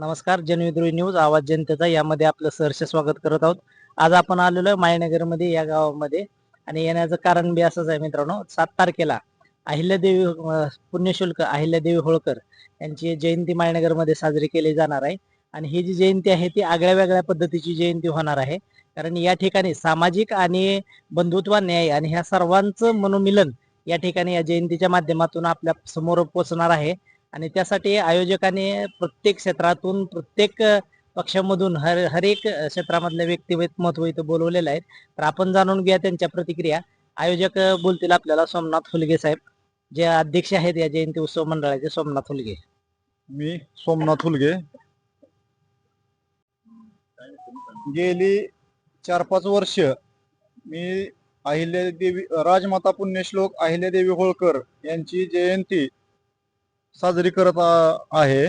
नमस्कार जनविद्रोही न्यूज आवाज जनतेचा यामध्ये आपलं सहर्ष स्वागत करत आहोत. आज आपण आलेलो आहे मायनगरमध्ये या गावामध्ये. आणि येण्याचं कारण बी असंच आहे मित्रांनो सात तारखेला अहिल्यादेवी पुण्यशुल्क अहिल्यादेवी होळकर यांची जयंती मायनगरमध्ये साजरी केली जाणार आहे. आणि ही जी जयंती आहे ती आगळ्या वेगळ्या पद्धतीची जयंती होणार आहे. कारण या ठिकाणी सामाजिक आणि बंधुत्व न्याय आणि ह्या सर्वांचं मनोमिलन या ठिकाणी या जयंतीच्या माध्यमातून आपल्यासमोर पोहोचणार आहे. आणि त्यासाठी आयोजकांनी प्रत्येक क्षेत्रातून प्रत्येक पक्षामधून हर हर एक क्षेत्रामधल्या क्षेत्रामधले व्यक्तिमत्व इथं बोलवलेले आहेत तर आपण जाणून घ्या त्यांच्या प्रतिक्रिया. आयोजक बोलतील आपल्याला सोमनाथ फुलगे साहेब. जे अध्यक्ष आहेत या जयंती उत्सव मंडळाचे सोमनाथ फुलगे. मी सोमनाथ हुलगे गेली चार पाच वर्ष मी अहिल्यादेवी राजमाता पुण्यश्लोक अहिल्यादेवी होळकर यांची जयंती साजरी करत आहे.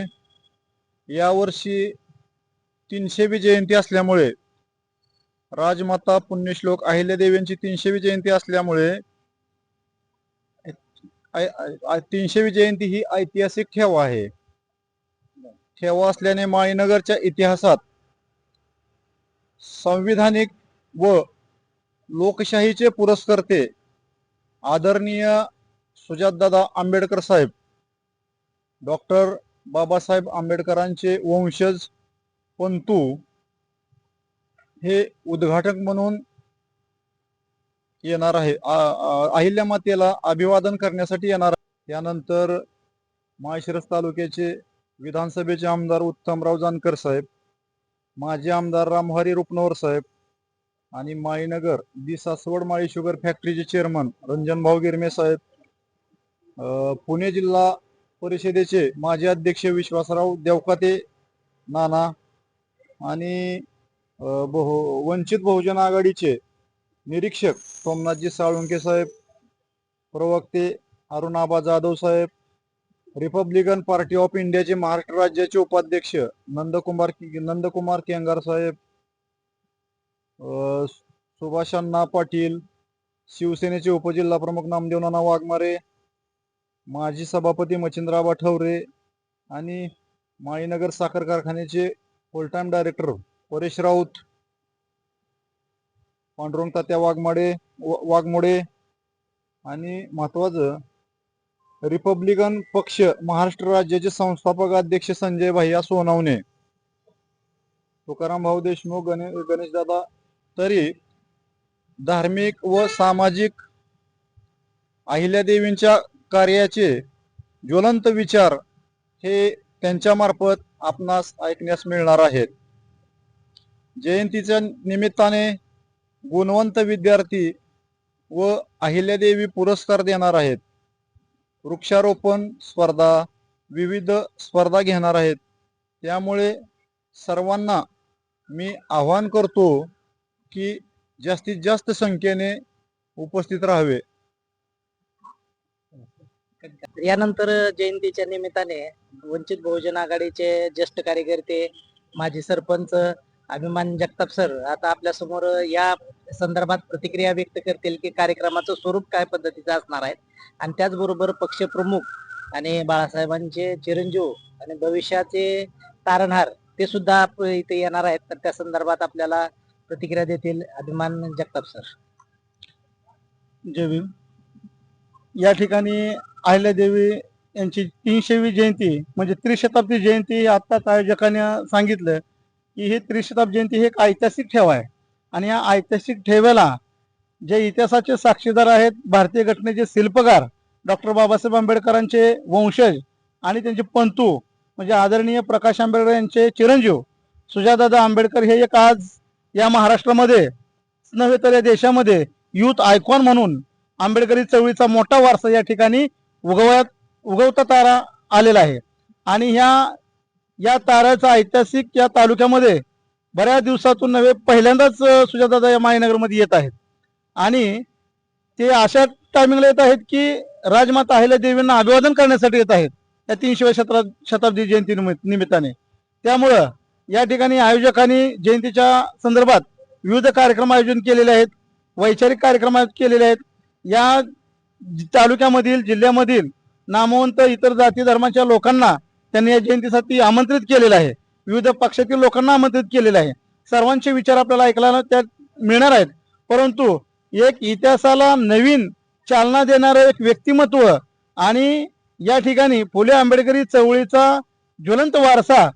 यावर्षी तीनशेवी जयंती असल्यामुळे राजमाता पुण्यश्लोक अहिल्यादेवींची तीनशेवी जयंती असल्यामुळे तीनशेवी जयंती ही ऐतिहासिक ठेवा आहे. ठेवा असल्याने माळीनगरच्या इतिहासात संविधानिक व लोकशाहीचे पुरस्कर्ते आदरणीय सुजातदादा आंबेडकर साहेब डॉक्टर बाबासाहेब आंबेडकरांचे वंशज पंतू हे उद्घाटक म्हणून येणार आहे. अहिल्या मातेला अभिवादन करण्यासाठी येणार यानंतर त्यानंतर माळशिरस तालुक्याचे विधानसभेचे आमदार उत्तमराव जानकर साहेब माजी आमदार रामहरी रुपनवर साहेब आणि माळीनगर दि सासवड माळी शुगर फॅक्टरीचे चेअरमन रंजन भाऊ गिरमे साहेब पुणे जिल्हा परिषदेचे माजी अध्यक्ष विश्वासराव देवकाते नाना आणि बहु वंचित बहुजन आघाडीचे निरीक्षक सोमनाथजी साळुंके साहेब प्रवक्ते Arunaba Jadhav saheb Republican Party of इंडियाचे महाराष्ट्र राज्याचे उपाध्यक्ष नंदकुमार नंदकुमार केंगार साहेब सुभाष अण्णा पाटील शिवसेनेचे उपजिल्हा प्रमुख नामदेव नाना वाघमारे माजी सभापती मच्छिंद्राबा ठवरे आणि माळीनगर साखर कारखान्याचे full time director Paresh Raut Pandurang Tatya Waghmade Waghmode आणि महत्वाचं रिपब्लिकन पक्ष महाराष्ट्र राज्याचे संस्थापक अध्यक्ष संजय भैया सोनवणे. तुकाराम भाऊ देशमुख गणे गणेशदादा तरी धार्मिक व सामाजिक अहिल्यादेवींच्या कार्याचे ज्वलंत विचार हे त्यांच्यामार्फत आपणास ऐकण्यास मिळणार आहेत. जयंतीच्या निमित्ताने गुणवंत विद्यार्थी व अहिल्यादेवी पुरस्कार देणार आहेत. वृक्षारोपण स्पर्धा विविध स्पर्धा घेणार आहेत. त्यामुळे सर्वांना मी आवाहन करतो की जास्तीत जास्त संख्येने उपस्थित राहावे. यानंतर जयंतीच्या निमित्ताने वंचित बहुजन आघाडीचे ज्येष्ठ कार्यकर्ते माजी सरपंच अभिमान जगताप सर आता आपल्यासमोर या संदर्भात प्रतिक्रिया व्यक्त करतील की कार्यक्रमाचं स्वरूप काय पद्धतीचं असणार आहे. आणि त्याचबरोबर पक्षप्रमुख आणि बाळासाहेबांचे चिरंजीव आणि भविष्याचे तारणहार ते सुद्धा इथे येणार आहेत. तर त्या संदर्भात आपल्याला प्रतिक्रिया देतील अभिमान जगताप सर. जय भीम. या ठिकाणी अहिल्यादेवी यांची तीनशेवी जयंती म्हणजे त्रिशताब्दी जयंती आत्ताच आयोजकाने सांगितलं की ही त्रिशताब जयंती ही एक ऐतिहासिक ठेव आहे. आणि या ऐतिहासिक ठेव्याला जे इतिहासाचे साक्षीदार आहेत भारतीय घटनेचे शिल्पकार डॉक्टर बाबासाहेब आंबेडकरांचे वंशज आणि त्यांचे पंतू म्हणजे आदरणीय प्रकाश आंबेडकर यांचे चिरंजीव सुजादादा आंबेडकर हे एक आज या महाराष्ट्रामध्ये नव्हे तर या देशामध्ये युथ आयकॉन म्हणून आंबेडकरी चळवळीचा मोठा वारसा या ठिकाणी उगवत उगवता तारा आलेला आहे. आणि ह्या या ताऱ्याचा ऐतिहासिक या तालुक्यामध्ये बऱ्याच दिवसातून नव्हे पहिल्यांदाच अं, सुजातादा या मायनगरमध्ये येत आहेत. आणि ते अशा टायमिंगला येत आहेत की राजमाता अहिल्या देवींना अभिवादन करण्यासाठी येत आहेत. या तीनशे शतरा शताब्दी जयंती निमित्ताने. त्यामुळं या ठिकाणी आयोजकांनी जयंतीच्या संदर्भात विविध कार्यक्रम आयोजन केलेले आहेत वैचारिक कार्यक्रम केलेले आहेत. या तालुक्यामधील जिल्ह्यामधील नामवंत इतर जाती धर्माच्या लोकांना त्यांनी या जयंतीसाठी आमंत्रित केलेलं आहे. विविध पक्षातील लोकांना आमंत्रित केलेलं आहे. सर्वांचे विचार आपल्याला ऐकायला त्यात मिळणार आहेत. परंतु एक इतिहासाला नवीन चालना देणारं एक व्यक्तिमत्व आणि या ठिकाणी फुले आंबेडकरी चळवळीचा ज्वलंत वारसा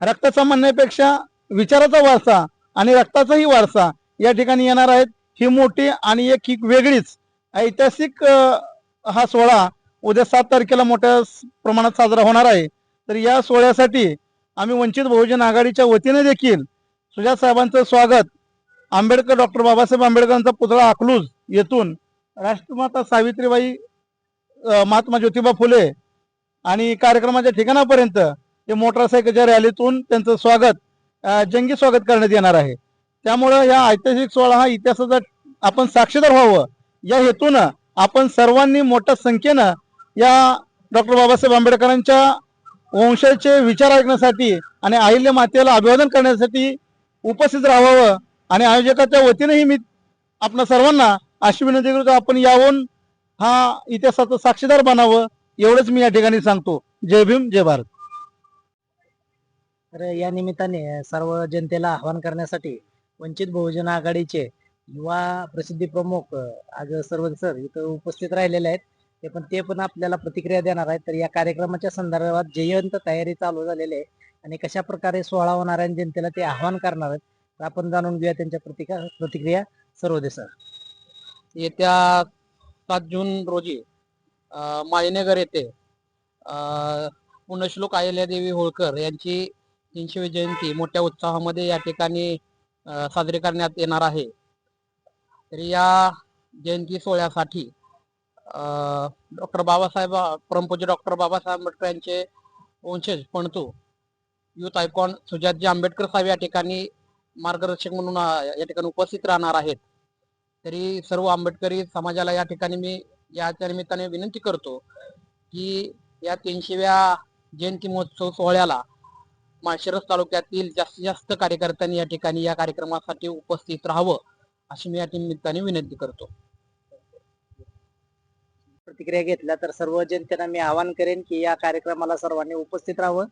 रक्ताचा म्हणण्यापेक्षा विचाराचा वारसा आणि रक्ताचाही वारसा या ठिकाणी येणार आहेत. ही मोठी आणि एक ही वेगळीच. ऐतिहासिक हा सोहळा उद्या सात तारखेला मोठ्या प्रमाणात साजरा होणार आहे. तर या सोहळ्यासाठी आम्ही वंचित बहुजन आघाडीच्या वतीने देखील सुजात साहेबांचं स्वागत आंबेडकर डॉक्टर बाबासाहेब आंबेडकरांचा पुतळा अकलूज येथून राष्ट्रमाता सावित्रीबाई महात्मा ज्योतिबा फुले आणि कार्यक्रमाच्या ठिकाणापर्यंत ते मोटरसायकलच्या रॅलीतून त्यांचं स्वागत जंगी स्वागत करण्यात येणार आहे. त्यामुळं या ऐतिहासिक सोहळा हा इतिहासाचा आपण साक्षीदार व्हावं. या हेतूनं आपण सर्वांनी मोठ्या संख्येनं या डॉक्टर बाबासाहेब आंबेडकरांच्या वंशाचे विचार ऐकण्यासाठी आणि अहिल्य मातेला अभिवादन करण्यासाठी उपस्थित राहावं आणि आयोजकाच्या वतीनेही मी आपल्या सर्वांना अशी विनंती करतो आपण यावून हा इतिहासाचं साक्षीदार बनावं एवढंच मी या ठिकाणी सांगतो. जय भीम जय भारत. तर या निमित्ताने सर्व जनतेला आवाहन करण्यासाठी वंचित बहुजन आघाडीचे युवा प्रसिद्धी प्रमुख आज सर्व सर इथं उपस्थित राहिलेले आहेत. ते पण ते पण आपल्याला प्रतिक्रिया देणार आहेत. तर या कार्यक्रमाच्या संदर्भात जयंत तयारी चालू झालेली आहे आणि कशा प्रकारे सोहळा होणार आहे आणि जनतेला ते आवाहन करणार आहेत तर आपण जाणून घेऊया त्यांच्या प्रतिक्रिया. प्रतिक्रिया सर्वदे सर. येत्या सात जून रोजी माळीनगर येथे अ, पुण्यश्लोक अहिल्यादेवी होळकर यांची तीनशेवी जयंती मोठ्या उत्साहामध्ये या ठिकाणी साजरी करण्यात येणार आहे. तर या जयंती सोहळ्यासाठी डॉक्टर बाबासाहेब परमपूज्य डॉक्टर बाबासाहेब आंबेडकर यांचे वंशज पणतू युथ आयकॉन सुजातजी आंबेडकर साहेब या ठिकाणी मार्गदर्शक म्हणून या ठिकाणी उपस्थित राहणार आहेत. तरी सर्व आंबेडकरी समाजाला या ठिकाणी मी याच्या निमित्ताने विनंती करतो की या तीनशेव्या जयंती महोत्सव सोहळ्याला माळशिरस तालुक्यातील जास्तीत जास्त कार्यकर्त्यांनी या ठिकाणी या कार्यक्रमासाठी उपस्थित राहावं अशी मी या निमित्ताने विनंती करतो. प्रतिक्रिया घेतल्या तर सर्व जनतेला मी आवाहन करेन की या कार्यक्रमाला सर्वांनी उपस्थित राहावं.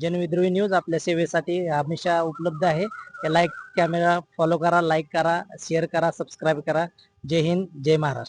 जनविद्रोही न्यूज आपल्या सेवेसाठी हमेशा उपलब्ध आहे. त्या लाईक कॅमेरा फॉलो करा लाईक करा शेअर करा सबस्क्राईब करा. जय हिंद जय महाराष्ट्र.